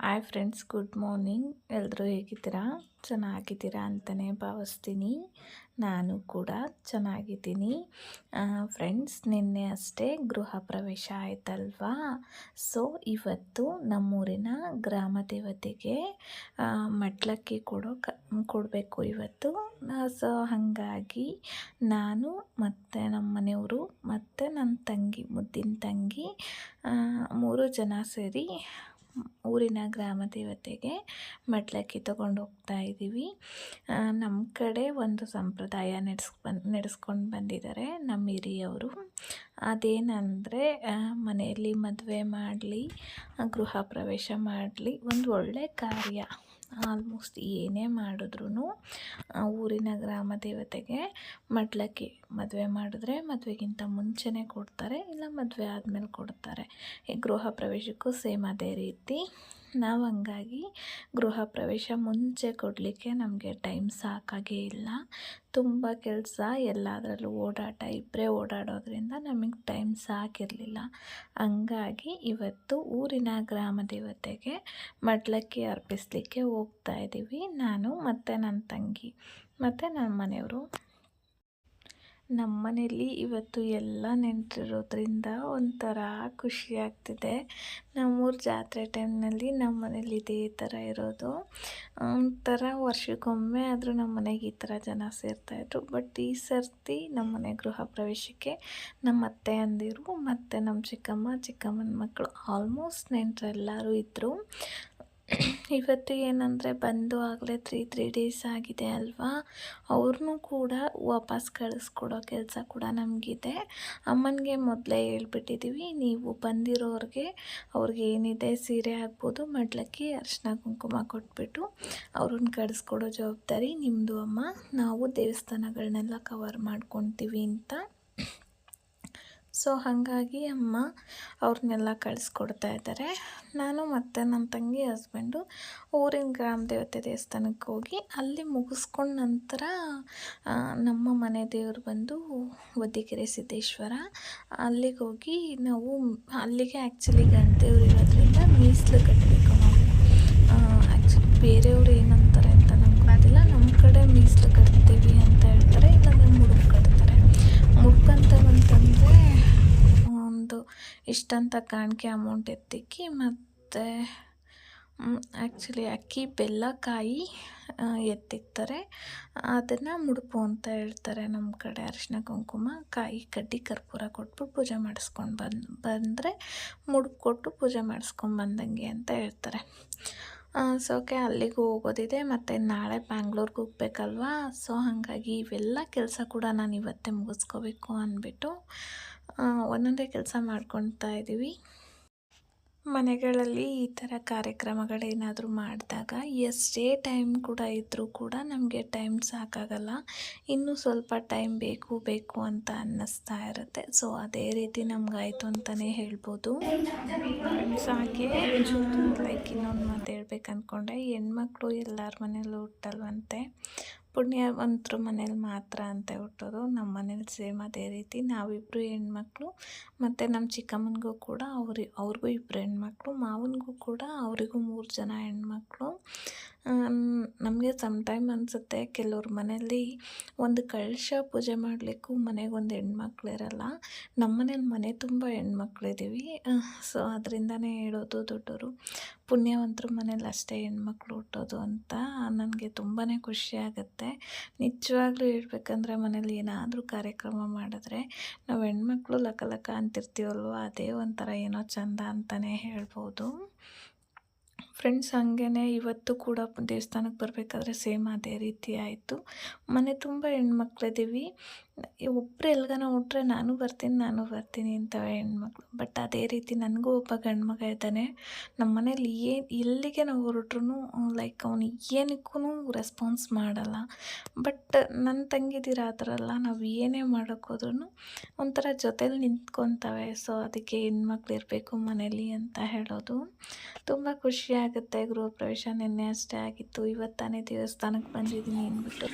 Hi friends good morning ಎಲ್ಲರೂ ಹೇಗಿದ್ದೀರಾ? ಚೆನ್ನಾಗಿದ್ದೀರಾ ಅಂತಲೇ ಭಾವಿಸ್ತೀನಿ. ನಾನು ಕೂಡ ಚೆನ್ನಾಗಿದ್ದೀನಿ. ಫ್ರೆಂಡ್ಸ್ ನಿನ್ನೆ ಅಷ್ಟೇ ಗೃಹ ಪ್ರವೇಶ ಆಯ್ತಲ್ವಾ? ಸೊ ಇವತ್ತು ನಮ್ಮೂರಿನ ಗ್ರಾಮ ದೇವತೆಗೆ ಮಟ್ಲಕ್ಕಿ ಕೊಡೋ ಕೊಡಬೇಕು ಇವತ್ತು. ಸೊ ಹಾಗಾಗಿ ನಾನು ಮತ್ತು ನಮ್ಮ ಮನೆಯವರು ಮತ್ತು ನನ್ನ ತಂಗಿ, ಮುದ್ದಿನ ತಂಗಿ ಮೂರು ಜನ ಸೇರಿ ಊರಿನ ಗ್ರಾಮ ದೇವತೆಗೆ ಮಡ್ಲಕ್ಕಿ ತಗೊಂಡು ಹೋಗ್ತಾ ಇದ್ದೀವಿ. ನಮ್ಮ ಕಡೆ ಒಂದು ಸಂಪ್ರದಾಯ ನಡೆಸ್, ನಡೆಸ್ಕೊಂಡು ಬಂದಿದ್ದಾರೆ ನಮ್ಮ ಹಿರಿಯವರು. ಅದೇನಂದರೆ ಮನೆಯಲ್ಲಿ ಮದುವೆ ಮಾಡಲಿ, ಗೃಹ ಪ್ರವೇಶ ಮಾಡಲಿ, ಒಂದು ಒಳ್ಳೆಯ ಕಾರ್ಯ. ಆಲ್ಮೋಸ್ಟ್ ಏನೇ ಮಾಡಿದ್ರೂ ಊರಿನ ಗ್ರಾಮ ದೇವತೆಗೆ ಮಡ್ಲಕ್ಕಿ ಮದುವೆ ಮಾಡಿದ್ರೆ ಮದುವೆಗಿಂತ ಮುಂಚೆನೇ ಕೊಡ್ತಾರೆ, ಇಲ್ಲ ಮದುವೆ ಆದಮೇಲೆ ಕೊಡ್ತಾರೆ. ಈ ಗೃಹ ಪ್ರವೇಶಕ್ಕೂ ಸೇಮ್ ಅದೇ ರೀತಿ. ನಾವು ಹಂಗಾಗಿ ಗೃಹ ಪ್ರವೇಶ ಮುಂಚೆ ಕೊಡಲಿಕ್ಕೆ ನಮಗೆ ಟೈಮ್ ಸಾಕಾಗೇ ಇಲ್ಲ. ತುಂಬ ಕೆಲಸ ಎಲ್ಲದರಲ್ಲೂ ಓಡಾಟ ಇಬ್ಬರೇ ಓಡಾಡೋದ್ರಿಂದ ನಮಗೆ ಟೈಮ್ ಸಾಕಿರಲಿಲ್ಲ. ಹಂಗಾಗಿ ಇವತ್ತು ಊರಿನ ಗ್ರಾಮ ದೇವತೆಗೆ ಮಡ್ಲಕ್ಕಿ ಅರ್ಪಿಸಲಿಕ್ಕೆ ಹೋಗ್ತಾ ಇದ್ದೀವಿ ನಾನು ಮತ್ತು ನನ್ನ ತಂಗಿ, ಮತ್ತು ನನ್ನ ಮನೆಯವರು. ನಮ್ಮ ಮನೇಲಿ ಇವತ್ತು ಎಲ್ಲ ನೆಂಟರಿರೋದ್ರಿಂದ ಒಂಥರ ಖುಷಿ ಆಗ್ತಿದೆ. ನಮ್ಮೂರ ಜಾತ್ರೆ ಟೈಮ್ನಲ್ಲಿ ನಮ್ಮ ಮನೇಲಿ ಇದೇ ಥರ ಇರೋದು. ಒಂಥರ ವರ್ಷಕ್ಕೊಮ್ಮೆ ಆದರೂ ನಮ್ಮ ಮನೆಗೆ ಈ ಥರ ಜನ ಸೇರ್ತಾಯಿದ್ರು ಬಟ್ ಈ ಸರ್ತಿ ನಮ್ಮ ಮನೆ ಗೃಹ ಪ್ರವೇಶಕ್ಕೆ ನಮ್ಮ ಅತ್ತೆ ಅಂದಿರು, ಮತ್ತು ನಮ್ಮ ಚಿಕ್ಕಮ್ಮ, ಚಿಕ್ಕಮ್ಮನ ಮಕ್ಕಳು ಆಲ್ಮೋಸ್ಟ್ ನೆಂಟರೆಲ್ಲರೂ ಇದ್ದರು ಇವತ್ತು ಏನಂದರೆ ಬಂದು ಆಗಲೇ ತ್ರೀ ತ್ರೀ ಡೇಸ್ ಆಗಿದೆ ಅಲ್ವಾ? ಅವ್ರನ್ನೂ ಕೂಡ ವಾಪಸ್ ಕಳಿಸ್ಕೊಡೋ ಕೆಲಸ ಕೂಡ ನಮಗಿದೆ. ಅಮ್ಮನಿಗೆ ಮೊದಲೇ ಹೇಳ್ಬಿಟ್ಟಿದ್ದೀವಿ ನೀವು ಬಂದಿರೋರಿಗೆ ಅವ್ರಿಗೆ ಏನಿದೆ ಸೀರೆ ಆಗ್ಬೋದು ಮಡ್ಲಕ್ಕಿ ಅರ್ಶಿನ ಕುಂಕುಮ ಕೊಟ್ಬಿಟ್ಟು ಅವ್ರನ್ನ ಕಳಿಸ್ಕೊಡೋ ಜವಾಬ್ದಾರಿ ನಿಮ್ಮದು ಅಮ್ಮ. ನಾವು ದೇವಸ್ಥಾನಗಳನ್ನೆಲ್ಲ ಕವರ್ ಮಾಡ್ಕೊತೀವಿ ಅಂತ. ಸೊ ಹಾಗಾಗಿ ಅಮ್ಮ ಅವ್ರನ್ನೆಲ್ಲ ಕಳಿಸ್ಕೊಡ್ತಾ ಇದ್ದಾರೆ. ನಾನು ಮತ್ತು ನನ್ನ ತಂಗಿ ಹಸ್ಬೆಂಡು ಊರಿನ ಗ್ರಾಮ ದೇವತೆ ದೇವಸ್ಥಾನಕ್ಕೆ ಹೋಗಿ ಅಲ್ಲಿ ಮುಗಿಸ್ಕೊಂಡ ನಂತರ ನಮ್ಮ ಮನೆ ದೇವರು ಬಂದು ಒದ್ದಿಕೆರೆ ಸಿದ್ದೇಶ್ವರ. ಅಲ್ಲಿಗೆ ಹೋಗಿ ನಾವು, ಅಲ್ಲಿಗೆ ಆ್ಯಕ್ಚುಲಿ ಗಂಟೆಯವ್ರು ಇರೋದ್ರಿಂದ ಮೀಸಲು ಕಟ್ಟಬೇಕು ನಾವು. ಆ್ಯಕ್ಚುಲಿ ಬೇರೆಯವ್ರು ಏನಂತಾರೆ ಅಂತ ನಮ್ಗೆ ಗೊತ್ತಿಲ್ಲ. ನಮ್ಮ ಕಡೆ ಮೀಸಲು ಕಟ್ತೀವಿ ಅಂತ ಹೇಳ್ತಾರೆ ಇಷ್ಟಂತ ಕಾಣಿಕೆ ಅಮೌಂಟ್ ಎತ್ತಿಕ್ಕಿ ಮತ್ತು ಆ್ಯಕ್ಚುಲಿ ಅಕ್ಕಿ, ಬೆಲ್ಲ, ಕಾಯಿ ಎತ್ತಿಕ್ತಾರೆ ಅದನ್ನು ಮುಡುಪು ಅಂತ ಹೇಳ್ತಾರೆ ನಮ್ಮ ಕಡೆ ಅರಿಶಿನ ಕುಂಕುಮ, ಕಾಯಿ ಕಡ್ಡಿ, ಕರ್ಪೂರ ಕೊಟ್ಬಿಟ್ಟು ಪೂಜೆ ಮಾಡಿಸ್ಕೊಂಡು ಬಂದು, ಬಂದರೆ ಮುಡುಪು ಕೊಟ್ಟು ಪೂಜೆ ಮಾಡಿಸ್ಕೊಂಡು ಬಂದಂಗೆ ಅಂತ ಹೇಳ್ತಾರೆ. ಸೊ ಓಕೆ ಅಲ್ಲಿಗೂ ಹೋಗೋದಿದೆ. ಮತ್ತು ನಾಳೆ ಬ್ಯಾಂಗ್ಳೂರ್ಗೆ ಹೋಗ್ಬೇಕಲ್ವಾ? ಸೊ ಹಾಗಾಗಿ ಇವೆಲ್ಲ ಕೆಲಸ ಕೂಡ ನಾನು ಇವತ್ತೇ ಮುಗಿಸ್ಕೋಬೇಕು ಅಂದ್ಬಿಟ್ಟು ಒಂದೊಂದೇ ಕೆಲಸ ಮಾಡ್ಕೊಳ್ತಾ ಇದ್ದೀವಿ ಮನೆಗಳಲ್ಲಿ ಈ ಥರ ಕಾರ್ಯಕ್ರಮಗಳೇನಾದರೂ ಮಾಡಿದಾಗ ಎಷ್ಟೇ ಟೈಮ್ ಕೂಡ ಇದ್ದರೂ ಕೂಡ ನಮಗೆ ಟೈಮ್ ಸಾಕಾಗಲ್ಲ. ಇನ್ನೂ ಸ್ವಲ್ಪ ಟೈಮ್ ಬೇಕು ಬೇಕು ಅಂತ ಅನ್ನಿಸ್ತಾ ಇರುತ್ತೆ. ಸೊ ಅದೇ ರೀತಿ ನಮಗಾಯಿತು ಅಂತಲೇ ಹೇಳ್ಬೋದು. ಸಾಕೆ ಲೈಕ್ ಇನ್ನೊಂದು ಮಾತು ಹೇಳ್ಬೇಕು ಅಂದ್ಕೊಂಡೆ ಹೆಣ್ಮಕ್ಳು ಎಲ್ಲರ ಮನೇಲೂ ಹುಟ್ಟಲ್ವಂತೆ. ಪುಣ್ಯವಂತರ ಮನೇಲಿ ಮಾತ್ರ ಅಂತ ಹುಟ್ಟೋದು ನಮ್ಮ ಮನೇಲಿ ಸೇಮ್ ಅದೇ ರೀತಿ ನಾವಿಬ್ಬರು ಹೆಣ್ಮಕ್ಳು ಮತ್ತು ನಮ್ಮ ಚಿಕ್ಕಮ್ಮನಿಗೂ ಕೂಡ ಅವ್ರಿ, ಅವ್ರಿಗೂ ಇಬ್ಬರು ಹೆಣ್ಮಕ್ಳು, ಮಾವನಿಗೂ ಕೂಡ ಅವರಿಗೂ ಮೂರು ಜನ ಹೆಣ್ಮಕ್ಳು. ನಮಗೆ ಟೈಮ್ ಅನಿಸುತ್ತೆ ಕೆಲವ್ರ ಮನೆಯಲ್ಲಿ ಒಂದು ಕಳಶ ಪೂಜೆ ಮಾಡಲಿಕ್ಕೂ ಮನೆಗೊಂದು ಹೆಣ್ಮಕ್ಳು ಇರಲ್ಲ. ನಮ್ಮ ಮನೇಲಿ ಮನೆ ತುಂಬ ಹೆಣ್ಮಕ್ಳಿದ್ದೀವಿ ಸೊ ಅದರಿಂದನೇ ಹೇಳೋದು ದೊಡ್ಡವರು ಪುಣ್ಯವಂತರ ಮನೇಲಿ ಅಷ್ಟೇ ಹೆಣ್ಮಕ್ಳು ಹುಟ್ಟೋದು ಅಂತ ನನಗೆ ತುಂಬಾ ಖುಷಿ ಆಗುತ್ತೆ. ನಿಜವಾಗ್ಲೂ ಹೇಳ್ಬೇಕಂದ್ರೆ ಮನೇಲಿ ಏನಾದರೂ ಕಾರ್ಯಕ್ರಮ ಮಾಡಿದ್ರೆ ನಾವು ಹೆಣ್ಮಕ್ಳು ಲಕ ಲಕ ಅಂತಿರ್ತೀವಲ್ವ? ಅದೇ ಒಂಥರ ಏನೋ ಚಂದ ಅಂತಲೇ ಹೇಳ್ಬೋದು. ಫ್ರೆಂಡ್ಸ್ ಹಂಗೇ ಇವತ್ತು ಕೂಡ ದೇವಸ್ಥಾನಕ್ಕೆ ಬರಬೇಕಾದ್ರೆ ಸೇಮ್ ಅದೇ ರೀತಿ ಆಯಿತು. ಮನೆ ತುಂಬ ಹೆಣ್ಮಕ್ಳಿದ್ದೀವಿ ಒಬ್ಬರು ಎಲ್ಗಾನ ಹೊಟ್ರೆ ನಾನು ಬರ್ತೀನಿ ನಾನು ಬರ್ತೀನಿ ಅಂತವೆ ಹೆಣ್ಮಕ್ಳು. ಬಟ್ ಅದೇ ರೀತಿ ನನಗೂ ಒಬ್ಬ ಗಂಡು ಮಗ ಇದ್ದಾನೆ. ನಮ್ಮ ಮನೇಲಿ ಏನು, ಎಲ್ಲಿಗೆ ನಾವು ಹೊರಟ್ರು ಲೈಕ್ ಅವನು ಏನಕ್ಕೂ ರೆಸ್ಪಾನ್ಸ್ ಮಾಡಲ್ಲ. ಬಟ್ ನನ್ನ ತಂಗಿದಿರ ಆ ಥರ ಅಲ್ಲ, ನಾವು ಏನೇ ಮಾಡೋಕ್ಕೋದ್ರೂ ಒಂಥರ ಜೊತೇಲಿ ನಿಂತ್ಕೊತಾವೆ. ಸೊ ಅದಕ್ಕೆ ಹೆಣ್ಮಕ್ಳು ಇರಬೇಕು ಮನೇಲಿ ಅಂತ ಹೇಳೋದು. ತುಂಬ ಖುಷಿ ಆಗುತ್ತೆ. ಗೃಹ ಪ್ರವೇಶ ನಿನ್ನೆ ಅಷ್ಟೇ ಆಗಿತ್ತು. ಇವತ್ತಾನೇ ದೇವಸ್ಥಾನಕ್ಕೆ ಬಂದಿದ್ದೀನಿ ಅಂದ್ಬಿಟ್ಟು.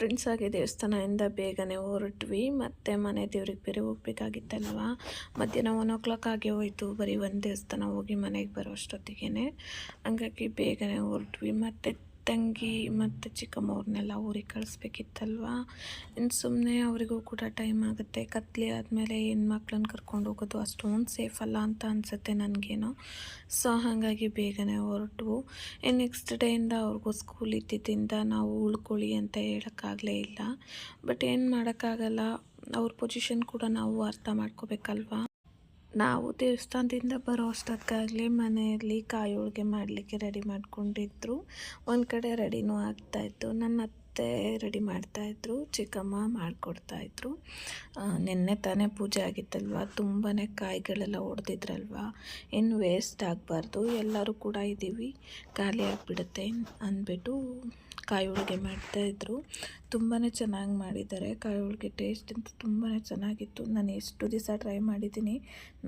ಫ್ರೆಂಡ್ಸ್ ಆಗಿ ದೇವಸ್ಥಾನದಿಂದ ಬೇಗನೆ ಹೊರಟ್ವಿ. ಮತ್ತು ಮನೆ ದೇವ್ರಿಗೆ ಬೇರೆ ಹೋಗ್ಬೇಕಾಗಿತ್ತಲ್ವ ಮಧ್ಯಾಹ್ನ ಒನ್ ಓ ಕ್ಲಾಕ್ ಆಗೇ ಹೋಯಿತು. ಬರೀ ಒಂದು ದೇವಸ್ಥಾನ ಹೋಗಿ ಮನೆಗೆ ಬರೋ ಅಷ್ಟೊತ್ತಿಗೆ ಹಂಗಾಗಿ ಬೇಗನೆ ಹೊರಟ್ವಿ. ಮತ್ತು ತಂಗಿ ಮತ್ತು ಚಿಕ್ಕಮ್ಮವ್ರನ್ನೆಲ್ಲ ಊರಿಗೆ ಕಳಿಸ್ಬೇಕಿತ್ತಲ್ವಾ? ಇನ್ನು ಸುಮ್ಮನೆ ಅವರಿಗೂ ಕೂಡ ಟೈಮ್ ಆಗುತ್ತೆ. ಕತ್ಲೆ ಆದಮೇಲೆ ಹೆಣ್ಮಕ್ಳನ್ನ ಕರ್ಕೊಂಡು ಹೋಗೋದು ಅಷ್ಟೊಂದು ಸೇಫ್ ಅಲ್ಲ ಅಂತ ಅನಿಸುತ್ತೆ ನನಗೇನೋ. ಸೊ ಹಾಗಾಗಿ ಬೇಗನೆ ಹೊರಟು ಇನ್ನು ನೆಕ್ಸ್ಟ್ ಡೇಯಿಂದ ಅವ್ರಿಗೂ ಸ್ಕೂಲ್ ಇದ್ದಿದ್ದರಿಂದ ನಾವು ಉಳ್ಕೊಳ್ಳಿ ಅಂತ ಹೇಳೋಕ್ಕಾಗಲೇ ಇಲ್ಲ. ಬಟ್ ಏನು ಮಾಡೋಕ್ಕಾಗಲ್ಲ. ಅವ್ರ ಪೊಸಿಷನ್ ಕೂಡ ನಾವು ಅರ್ಥ ಮಾಡ್ಕೋಬೇಕಲ್ವಾ? ನಾವು ದೇವಸ್ಥಾನದಿಂದ ಬರೋ ಅಷ್ಟೊತ್ತಿಗಾಗಲೇ ಮನೆಯಲ್ಲಿ ಕಾಯಿ ಹೋಳಿಗೆ ಮಾಡಲಿಕ್ಕೆ ರೆಡಿ ಮಾಡ್ಕೊಂಡಿದ್ರು. ಒಂದು ಕಡೆ ರೆಡಿನೂ ಆಗ್ತಾಯಿತ್ತು ನನ್ನ ಅತ್ತೆ ರೆಡಿ ಮಾಡ್ತಾಯಿದ್ರು ಚಿಕ್ಕಮ್ಮ ಮಾಡಿಕೊಡ್ತಾಯಿದ್ರು ನಿನ್ನೆ ತಾನೇ ಪೂಜೆ ಆಗಿತ್ತಲ್ವ? ತುಂಬಾ ಕಾಯಿಗಳೆಲ್ಲ ಹೊಡೆದಿದ್ರಲ್ವ ಇನ್ನು ವೇಸ್ಟ್ ಆಗಬಾರ್ದು, ಎಲ್ಲರೂ ಕೂಡ ಇದ್ದೀವಿ ಖಾಲಿ ಆಗಿಬಿಡುತ್ತೆ ಅಂದ್ಬಿಟ್ಟು ಕಾಯಿ ಹೋಳಿಗೆ ಮಾಡ್ತಾಯಿದ್ರು ತುಂಬಾ ಚೆನ್ನಾಗಿ ಮಾಡಿದ್ದಾರೆ. ಕಾಯಿ ಹೋಳಿಗೆ ಟೇಸ್ಟ್ ಅಂತೂ ತುಂಬಾ ಚೆನ್ನಾಗಿತ್ತು. ನಾನು ಎಷ್ಟು ದಿವಸ ಟ್ರೈ ಮಾಡಿದ್ದೀನಿ,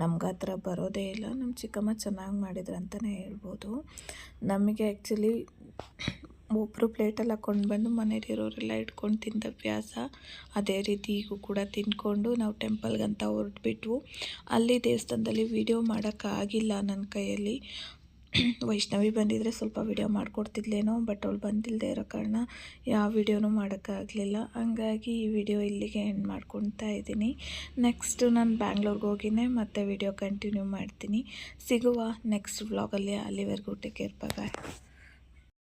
ನಮ್ಗೆ ಆ ಥರ ಬರೋದೇ ಇಲ್ಲ. ನಮ್ಮ ಚಿಕ್ಕಮ್ಮ ಚೆನ್ನಾಗಿ ಮಾಡಿದ್ರು ಅಂತಲೇ ಹೇಳ್ಬೋದು. ನಮಗೆ ಆ್ಯಕ್ಚುಲಿ ಒಬ್ಬರು ಪ್ಲೇಟಲ್ಲಿ ಹಾಕ್ಕೊಂಡು ಬಂದು ಮನೇಲಿರೋರೆಲ್ಲ ಇಟ್ಕೊಂಡು ತಿಂದ ಅಭ್ಯಾಸ. ಅದೇ ರೀತಿ ಈಗೂ ಕೂಡ ತಿಂದ್ಕೊಂಡು ನಾವು ಟೆಂಪಲ್ಗಂತ ಹೊರಟ್ಬಿಟ್ವು. ಅಲ್ಲಿ ದೇವಸ್ಥಾನದಲ್ಲಿ ವೀಡಿಯೋ ಮಾಡೋಕ್ಕಾಗಿಲ್ಲ ನನ್ನ ಕೈಯಲ್ಲಿ. ವೈಷ್ಣವಿ ಬಂದಿದ್ದರೆ ಸ್ವಲ್ಪ ವಿಡಿಯೋ ಮಾಡಿಕೊಡ್ತಿದ್ಲೇನೋ, ಬಟ್ ಅವಳು ಬಂದಿಲ್ಲದೆ ಇರೋ ಕಾರಣ ಯಾವ ವಿಡಿಯೋನೂ ಮಾಡೋಕ್ಕಾಗಲಿಲ್ಲ ಹಂಗಾಗಿ ಈ ವಿಡಿಯೋ ಇಲ್ಲಿಗೆ ಎಂಡ್ ಮಾಡ್ಕೊತಾ ಇದ್ದೀನಿ. ನೆಕ್ಸ್ಟು ನಾನು ಬ್ಯಾಂಗ್ಳೂರ್ಗೆ ಹೋಗಿನೇ ಮತ್ತೆ ವಿಡಿಯೋ ಕಂಟಿನ್ಯೂ ಮಾಡ್ತೀನಿ. ಸಿಗುವ ನೆಕ್ಸ್ಟ್ ವ್ಲಾಗಲ್ಲಿ ಅಲ್ಲಿವರೆಗೂ ಟೇಕ್ ಕೇರ್, ಬಾಯ್.